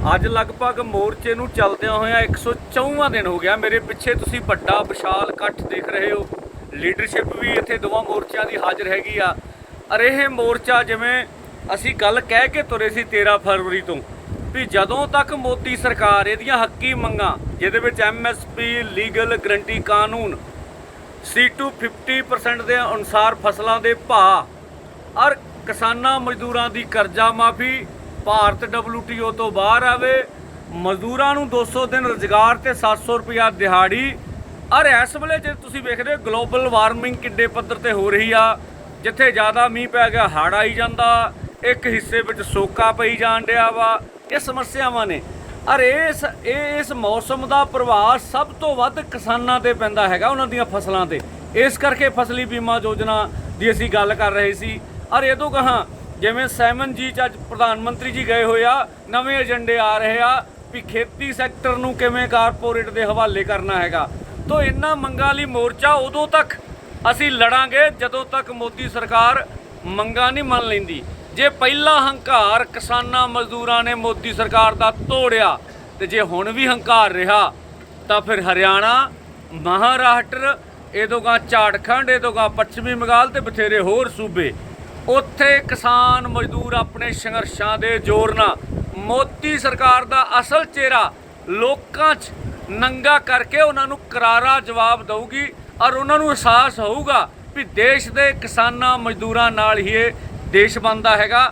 ਅੱਜ ਲਗਭਗ ਮੋਰਚੇ ਨੂੰ ਚੱਲਦਿਆਂ ਹੋਇਆਂ 104ਵਾਂ ਦਿਨ ਹੋ ਗਿਆ। ਮੇਰੇ ਪਿੱਛੇ ਤੁਸੀਂ ਵੱਡਾ ਵਿਸ਼ਾਲ ਇਕੱਠ ਦੇਖ ਰਹੇ ਹੋ। ਲੀਡਰਸ਼ਿਪ ਵੀ ਇੱਥੇ ਦੋਵਾਂ ਮੋਰਚਿਆਂ ਦੀ ਹਾਜ਼ਰ ਹੈਗੀ ਆ। ਅਰ ਇਹ ਮੋਰਚਾ ਜਿਵੇਂ ਅਸੀਂ ਗੱਲ ਕਹਿ ਕੇ ਤੁਰੇ ਸੀ 13 ਫਰਵਰੀ ਤੋਂ ਵੀ ਜਦੋਂ ਤੱਕ ਮੋਦੀ ਸਰਕਾਰ ਇਹਦੀਆਂ ਹੱਕੀ ਮੰਗਾਂ, ਜਿਹਦੇ ਵਿੱਚ ਐਮਐਸਪੀ ਲੀਗਲ, ਗਰੰਟੀ ਕਾਨੂੰਨ C2 50% ਦੇ ਅਨੁਸਾਰ ਫਸਲਾਂ ਦੇ ਭਾਅ, ਔਰ ਕਿਸਾਨਾਂ ਮਜ਼ਦੂਰਾਂ ਦੀ ਕਰਜ਼ਾ ਮਾਫੀ ਭਾਰਤ WTO ਤੋਂ ਬਾਹਰ ਆਵੇ, ਮਜ਼ਦੂਰਾਂ ਨੂੰ 200 ਦਿਨ ਰੁਜ਼ਗਾਰ ਤੇ 700 ਰੁਪਿਆ ਦਿਹਾੜੀ। ਔਰ ਇਸ ਵੇਲੇ ਜੇ ਤੁਸੀਂ ਵੇਖ ਰਹੇ ਹੋ, ਗਲੋਬਲ ਵਾਰਮਿੰਗ ਕਿੱਡੇ ਪੱਧਰ ਤੇ ਹੋ ਰਹੀ ਆ। ਜਿੱਥੇ ਜ਼ਿਆਦਾ ਮੀਂਹ ਪੈ ਗਿਆ, ਹੜ੍ਹ ਆਈ ਜਾਂਦਾ। ਇੱਕ ਹਿੱਸੇ ਵਿੱਚ ਸੋਕਾ ਪਈ ਜਾਣ ਡਿਆ ਵਾ। ਇਹ ਸਮੱਸਿਆਵਾਂ ਨੇ। ਔਰ ਇਸ, ਇਹ ਇਸ ਮੌਸਮ ਦਾ ਪ੍ਰਭਾਵ ਸਭ ਤੋਂ ਵੱਧ ਕਿਸਾਨਾਂ ਤੇ ਪੈਂਦਾ ਹੈਗਾ, ਉਹਨਾਂ ਦੀਆਂ ਫਸਲਾਂ ਤੇ। ਇਸ ਕਰਕੇ ਫਸਲੀ ਬੀਮਾ ਯੋਜਨਾ ਦੀ ਅਸੀਂ ਗੱਲ ਕਰ ਰਹੇ ਸੀ। ਔਰ ਇਹ ਤੋਂ ਕਹਾਂ ਜਿਵੇਂ ਸੈਮਨ ਜੀ ਚ ਅੱਜ ਪ੍ਰਧਾਨ ਮੰਤਰੀ ਜੀ ਗਏ ਹੋਏ ਆ, ਨਵੇਂ ਏਜੰਡੇ ਆ ਰਹੇ ਆ ਵੀ ਖੇਤੀ ਸੈਕਟਰ ਨੂੰ ਕਿਵੇਂ ਕਾਰਪੋਰੇਟ ਦੇ ਹਵਾਲੇ ਕਰਨਾ ਹੈਗਾ। ਤੋਂ ਇਹਨਾਂ ਮੰਗਾਂ ਲਈ ਮੋਰਚਾ ਉਦੋਂ ਤੱਕ ਅਸੀਂ ਲੜਾਂਗੇ ਜਦੋਂ ਤੱਕ ਮੋਦੀ ਸਰਕਾਰ ਮੰਗਾਂ ਨਹੀਂ ਮੰਨ ਲੈਂਦੀ। ਜੇ ਪਹਿਲਾ ਹੰਕਾਰ ਕਿਸਾਨਾਂ ਮਜ਼ਦੂਰਾਂ ਨੇ ਮੋਦੀ ਸਰਕਾਰ ਦਾ ਤੋੜਿਆ, ਤੇ ਜੇ ਹੁਣ ਵੀ ਹੰਕਾਰ ਰਿਹਾ, ਤਾਂ ਫਿਰ ਹਰਿਆਣਾ, ਮਹਾਰਾਸ਼ਟਰ ਇਹਦੋਗਾ ਝਾੜਖੰਡ ਇਹਦੋਗਾ ਪੱਛਮੀ ਬੰਗਾਲ ਤੇ ਬਥੇਰੇ ਹੋਰ ਸੂਬੇ ਉੱਥੇ ਕਿਸਾਨ ਮਜ਼ਦੂਰ ਆਪਣੇ ਸੰਘਰਸ਼ਾਂ ਦੇ ਜ਼ੋਰ ਨਾਲ ਮੋਦੀ ਸਰਕਾਰ ਦਾ ਅਸਲ ਚਿਹਰਾ ਲੋਕਾਂ 'ਚ ਨੰਗਾ ਕਰਕੇ ਉਹਨਾਂ ਨੂੰ ਕਰਾਰਾ ਜਵਾਬ ਦਊਗੀ ਔਰ ਉਹਨਾਂ ਨੂੰ ਅਹਿਸਾਸ ਹੋਊਗਾ ਵੀ ਦੇਸ਼ ਦੇ ਕਿਸਾਨਾਂ ਮਜ਼ਦੂਰਾਂ ਨਾਲ ਹੀ ਇਹ ਦੇਸ਼ ਬਣਦਾ ਹੈਗਾ।